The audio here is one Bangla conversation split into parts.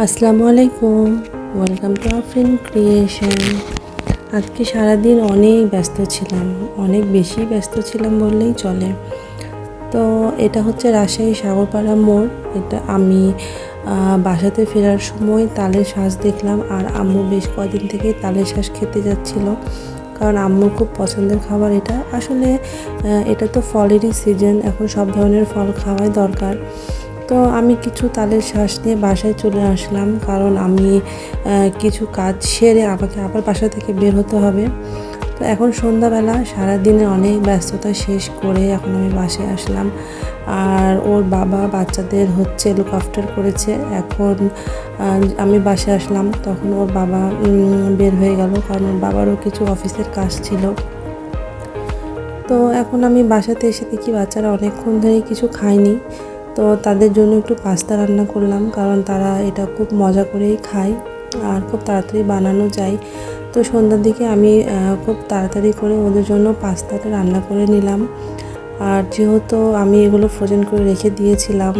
আসসালামু আলাইকুম। ওয়েলকাম টু আফরিন ক্রিয়েশন আজকে সারাদিন অনেক ব্যস্ত ছিলাম। অনেক বেশি ব্যস্ত ছিলাম বললেই চলে। তো এটা হচ্ছে রাজশাহী সাগরপাড়া মোড়। এটা আমি বাসাতে ফেরার সময় তালের শ্বাস দেখলাম আর আম্মু বেশ কদিন থেকেই তালের শ্বাস খেতে যাচ্ছিল। কারণ আম্মুর খুব পছন্দের খাবার এটা। আসলে এটা তো ফলেরই সিজন এখন সব ধরনের ফল খাওয়াই দরকার। তো আমি কিছু তালের শ্বাস নিয়ে বাসায় চলে আসলাম, কারণ আমি কিছু কাজ সেরে আমাকে আবার বাসা থেকে বের হতে হবে। তো এখন সন্ধ্যাবেলা সারাদিনে অনেক ব্যস্ততা শেষ করে এখন আমি বাসায় আসলাম। আর ওর বাবা বাচ্চাদের হচ্ছে লুক আফটার করেছে। এখন আমি বাসায় আসলাম, তখন ওর বাবা বের হয়ে গেল, কারণ ওর বাবারও কিছু অফিসের কাজ ছিল। তো এখন আমি বাসাতে এসে দেখি বাচ্চারা অনেকক্ষণ ধরে কিছু খায়নি। তো তাদের জন্য একটু পাস্তা রান্না করলাম, কারণ তারা এটা খুব মজা করেই খায় আর খুব তাড়াতাড়ি বানানো যায়। তো সন্ধ্যার দিকে আমি খুব তাড়াতাড়ি করে ওদের জন্য পাস্তাটা রান্না করে নিলাম। আর যেহেতু আমি এগুলো ফ্রোজেন করে রেখে দিয়েছিলাম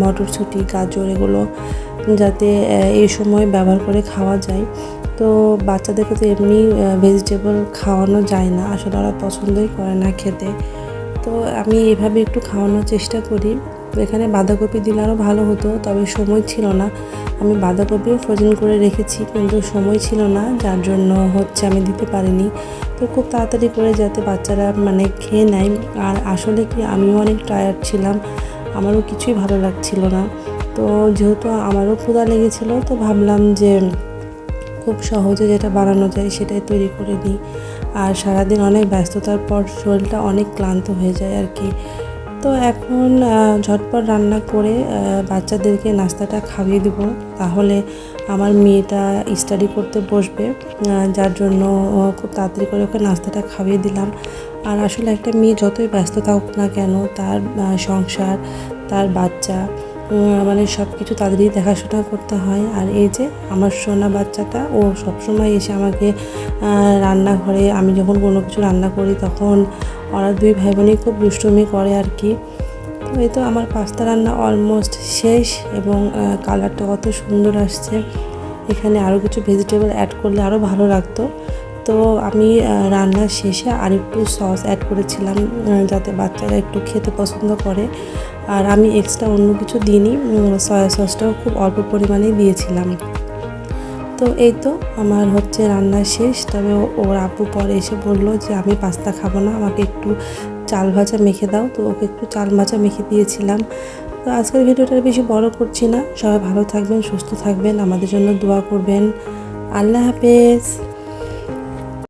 মটরশুঁটি, গাজর এগুলো যাতে এই সময় ব্যবহার করে খাওয়া যায়। তো বাচ্চাদেরকে তো এমনি ভেজিটেবল খাওয়ানো যায় না, আসলে ওরা পছন্দই করে না খেতে। তো আমি এভাবে একটু খাওয়ানোর চেষ্টা করি। তো এখানে বাঁধাকপি দিলে আরও ভালো হতো, তবে সময় ছিল না। আমি বাঁধাকপিও ফ্রোজেন করে রেখেছি, কিন্তু সময় ছিল না, যার জন্য হচ্ছে আমি দিতে পারিনি। তো খুব তাড়াতাড়ি করে যাতে বাচ্চারা মানে খেয়ে নেয়। আর আসলে কি, আমিও অনেক টায়ার্ড ছিলাম, আমারও কিছুই ভালো লাগছিল না। তো যেহেতু আমারও ক্ষুধা লেগেছিলো, তো ভাবলাম যে খুব সহজে যেটা বানানো যায় সেটাই তৈরি করে নিই আর সারাদিন অনেক ব্যস্ততার পর শরীরটা অনেক ক্লান্ত হয়ে যায় আর কি। তো এখন ঝটপট রান্না করে বাচ্চাদেরকে নাস্তাটা খাইয়ে দিব। তাহলে আমার মেয়েটা স্টাডি করতে বসবে যার জন্য খুব তাড়াতাড়ি করে ওকে নাস্তাটা খাইয়ে দিলাম। আর আসলে একটা মেয়ে যতই ব্যস্ত থাকুক না কেন, তার সংসার, তার বাচ্চা মানে সব কিছু তাদেরই দেখাশোনা করতে হয়। আর এই যে আমার সোনা বাচ্চাটা, ও সবসময় এসে আমাকে রান্নাঘরে, আমি যখন কোনো কিছু রান্না করি, তখন ওরা দুই ভাই বোনই খুব দুষ্টুমি করে আর কি। তো এই তো আমার পাস্তা রান্না অলমোস্ট শেষ এবং কালারটা কত সুন্দর আসছে। এখানে আরও কিছু ভেজিটেবল অ্যাড করলে আরও ভালো লাগতো। তো আমি রান্নার শেষে আর একটু সস অ্যাড করেছিলাম যাতে বাচ্চারা একটু খেতে পছন্দ করে। আর আমি এক্সট্রা অন্য কিছু দিইনি সয়া সসটাও খুব অল্প পরিমাণেই দিয়েছিলাম। তো এই তো আমার হচ্ছে রান্না শেষ। তবে ওর আপু পরে এসে বলল যে, আমি পাস্তা খাব না, আমাকে একটু চাল ভাজা মেখে দাও। তো ওকে একটু চাল ভাজা মেখে দিয়েছিলাম। তো আজকের ভিডিওটা বেশি বড় করছি না। সবাই ভালো থাকবেন, সুস্থ থাকবেন। আমাদের জন্য দোয়া করবেন। আল্লাহ হাফেজ।